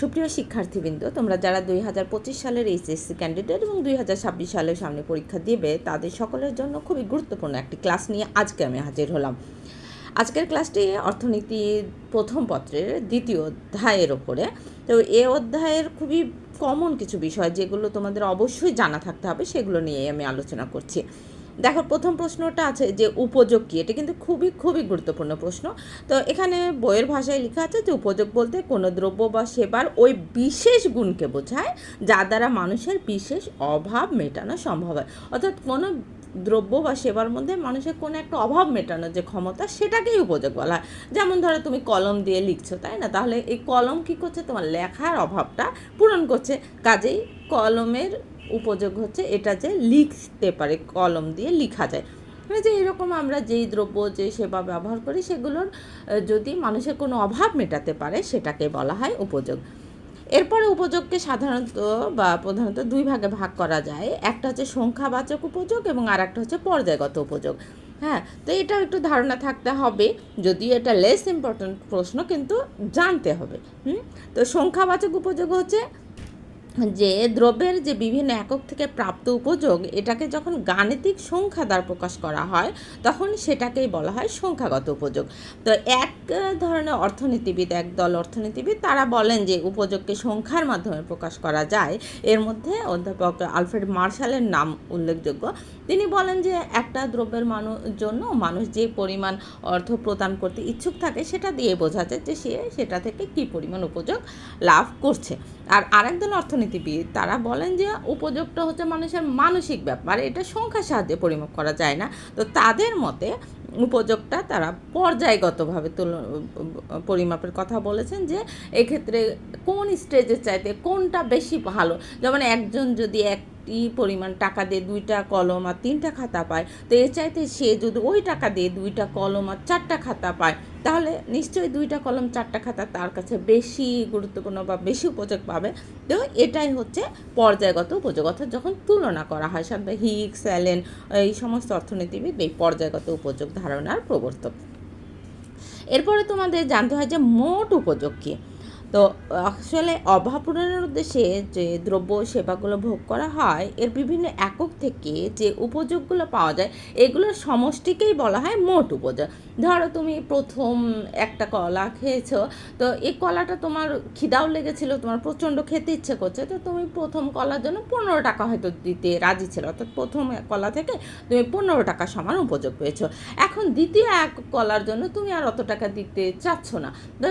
সুপ্রিয় শিক্ষার্থীবৃন্দ, তোমরা যারা দুই হাজার পঁচিশ সালের এইচএসসি ক্যান্ডিডেট এবং দুই হাজার ছাব্বিশ সালের সামনে পরীক্ষা দিবে, তাদের সকলের জন্য খুবই গুরুত্বপূর্ণ একটি ক্লাস নিয়ে আজকে আমি হাজির হলাম। আজকের ক্লাসটি অর্থনীতি প্রথম পত্রের দ্বিতীয় অধ্যায়ের ওপরে। তো এ অধ্যায়ের খুবই কমন কিছু বিষয় যেগুলো তোমাদের অবশ্যই জানা থাকতে হবে, সেগুলো নিয়ে আমি আলোচনা করছি। দেখো, প্রথম প্রশ্নটা আছে যে উপযোগ কী? এটা কিন্তু খুবই খুবই গুরুত্বপূর্ণ প্রশ্ন। তো এখানে বইয়ের ভাষায় লেখা আছে যে উপযোগ বলতে কোনো দ্রব্য বা সেবার ওই বিশেষ গুণকে বোঝায় যা দ্বারা মানুষের বিশেষ অভাব মেটানো সম্ভব হয়। অর্থাৎ কোনো দ্রব্য বা সেবার মধ্যে মানুষের কোনো একটা অভাব মেটানোর যে ক্ষমতা, সেটাকেই উপযোগ বলা হয়। যেমন ধরো, তুমি কলম দিয়ে লিখছো, তাই না? তাহলে এই কলম কী করছে? তোমার লেখার অভাবটা পূরণ করছে। কাজেই কলমের উপযোগ হচ্ছে এটা যে লিখতে পারে, কলম দিয়ে লিখা যায়। মানে যে এরকম আমরা যেই দ্রব্য, যে সেবা ব্যবহার করি, সেগুলোর যদি মানুষের কোনো অভাব মেটাতে পারে, সেটাকে বলা হয় উপযোগ। এরপরে উপযোগকে সাধারণত বা প্রধানত দুই ভাগে ভাগ করা যায়। একটা হচ্ছে সংখ্যাবাচক উপযোগ এবং আর একটা হচ্ছে পর্যায়গত উপযোগ। হ্যাঁ তো এটাও একটু ধারণা থাকতে হবে। যদিও এটা লেস ইম্পর্ট্যান্ট প্রশ্ন, কিন্তু জানতে হবে। হুম? তো সংখ্যাবাচক উপযোগ হচ্ছে যে দ্রব্যের যে বিভিন্ন একক থেকে প্রাপ্ত উপযোগ, এটাকে যখন গাণিতিক সংখ্যা দ্বারা প্রকাশ করা হয়, তখন সেটাকেই বলা হয় সংখ্যাগত উপযোগ। তো এক ধরনের অর্থনীতিবিদ একদল অর্থনীতিবিদ, তারা বলেন যে উপযোগকে সংখ্যার মাধ্যমে প্রকাশ করা যায়। এর মধ্যে অধ্যাপক আলফ্রেড মার্শালের নাম উল্লেখযোগ্য। তিনি বলেন যে একটা দ্রব্যের মানুষ জন্য মানুষ যে পরিমাণ অর্থ প্রদান করতে ইচ্ছুক থাকে, সেটা দিয়ে বোঝা যায় যে সে সেটা থেকে কী পরিমাণ উপযোগ লাভ করছে। আর আরেকজন অর্থনীতিবিদ, তারা বলেন যে উপযুক্ত হচ্ছে মানুষের মানসিক ব্যাপার, এটা সংখ্যার সাহায্যে পরিমাপ করা যায় না। তো তাদের মতে উপযোগটা তারা পর্যায়গতভাবে তুল, পরিমাপের কথা বলেছেন যে এক্ষেত্রে কোন স্টেজের চাইতে কোনটা বেশি ভালো? যেমন একজন যদি একটি পরিমাণ টাকা দিয়ে দুইটা কলম আর তিনটা খাতা পায়। তো এর চাইতে সে যদি ওই টাকা দিয়ে দুইটা কলম আর চারটা খাতা পায়, তাহলে নিশ্চয়ই দুইটা কলম, চারটা খাতা তার কাছে বেশি গুরুত্বপূর্ণ বা বেশি উপযোগ পাবে। তো এটাই হচ্ছে পর্যায়গত উপযোগ। অর্থাৎ যখন তুলনা করা হয় সাধারণত হিক স্যালেন এই সমস্ত অর্থনীতিবিদ এই পর্যায়গত উপযোগ ধারণার প্রবর্তক। এরপরে তোমাদের জানতে হয় যে মোট উপযোগ কী? তো আসলে অভাব পূরণের উদ্দেশ্যে যে দ্রব্য সেবাগুলো ভোগ করা হয়, এর বিভিন্ন একক থেকে যে উপযোগগুলো পাওয়া যায়, এগুলোর সমষ্টিকেই বলা হয় মোট উপযোগ ধরো তুমি প্রথম একটা কলা খেয়েছো, তো এই কলাটা তোমার খিদাও লেগেছিল, তোমার প্রচণ্ড খেতে ইচ্ছে করছে, তো তুমি প্রথম কলার জন্য পনেরো টাকা হয়তো দিতে রাজি ছিল। অর্থাৎ প্রথম কলা থেকে তুমি পনেরো টাকা সমান উপযোগ পেয়েছ। এখন দ্বিতীয় এক কলার জন্য তুমি আর অত টাকা দিতে চাচ্ছ না।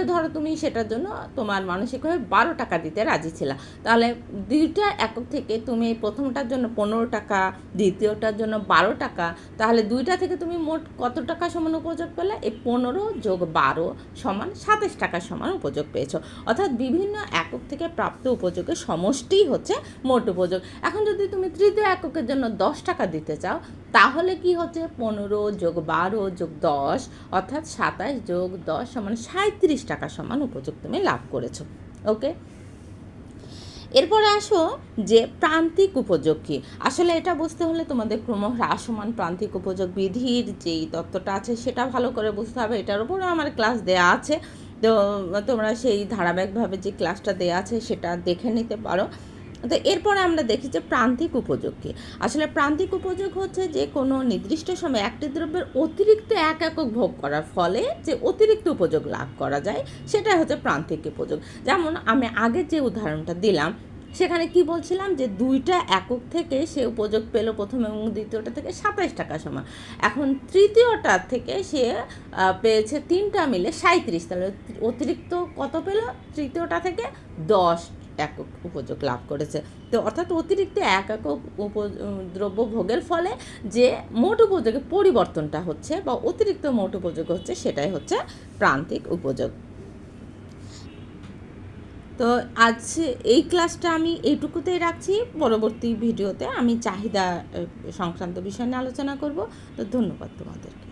ধরো তুমি সেটার জন্য তোমার মানসিকভাবে বারো টাকা দিতে রাজি ছিল। তাহলে দুইটা একক থেকে তুমি প্রথমটার জন্য পনেরো টাকা, দ্বিতীয়টার জন্য বারো টাকা, তাহলে দুইটা থেকে তুমি মোট কত টাকা সমান উপযোগ পেলে? এই পনেরো যোগ বারো সমান সাতাশ টাকা সমান উপযোগ পেয়েছ। অর্থাৎ বিভিন্ন একক থেকে প্রাপ্ত উপযোগের সমষ্টি হচ্ছে মোট উপযোগ। এখন যদি তুমি তৃতীয় এককের জন্য দশ টাকা দিতে চাও, তাহলে কি হচ্ছে? পনেরো যোগ বারো যোগ দশ, অর্থাৎ সাতাশ যোগ দশ সমান সাঁত্রিশ টাকা সমান উপযোগ তুমি লাভ করেছ ওকে এরপরে আসো যে প্রান্তিক উপযোগ। কী আসলে এটা বুঝতে হলে তোমাদের ক্রম হ্রাসমান প্রান্তিক উপযোগ বিধির যেই তত্ত্বটা আছে সেটা ভালো করে বুঝতে হবে। এটার উপরেও আমার ক্লাস দেয়া আছে। তো তোমরা সেই ধারাবাহিকভাবে যে ক্লাসটা দেয়া আছে সেটা দেখে নিতে পারো। তো এরপরে আমরা দেখি যে প্রান্তিক উপযোগ কী। আসলে প্রান্তিক উপযোগ হচ্ছে যে কোনো নির্দিষ্ট সময় একটি দ্রব্যের অতিরিক্ত এক একক ভোগ করার ফলে যে অতিরিক্ত উপযোগ লাভ করা যায়, সেটাই হচ্ছে প্রান্তিক উপযোগ। যেমন আমি আগের যে উদাহরণটা দিলাম, সেখানে কি বলছিলাম যে দুইটা একক থেকে সে উপযোগ পেল প্রথম এবং দ্বিতীয়টা থেকে সাতাইশ টাকা সমান। এখন তৃতীয়টা থেকে সে পেয়েছে তিনটা মিলে সাঁত্রিশ তাহলে অতিরিক্ত কত পেল? তৃতীয়টা থেকে দশ একক উপযোগ লাভ করেছে। তো অর্থাৎ অতিরিক্ত এক একক উপ দ্রব্য ভোগের ফলে যে মোট উপযোগে পরিবর্তনটা হচ্ছে বা অতিরিক্ত মোট উপযোগ হচ্ছে সেটাই হচ্ছে প্রান্তিক উপযোগ। তো আজ এই ক্লাসটা আমি এইটুকুতেই রাখছি। পরবর্তী ভিডিওতে আমি চাহিদা সংক্রান্ত বিষয় নিয়ে আলোচনা করব। তো ধন্যবাদ তোমাদেরকে।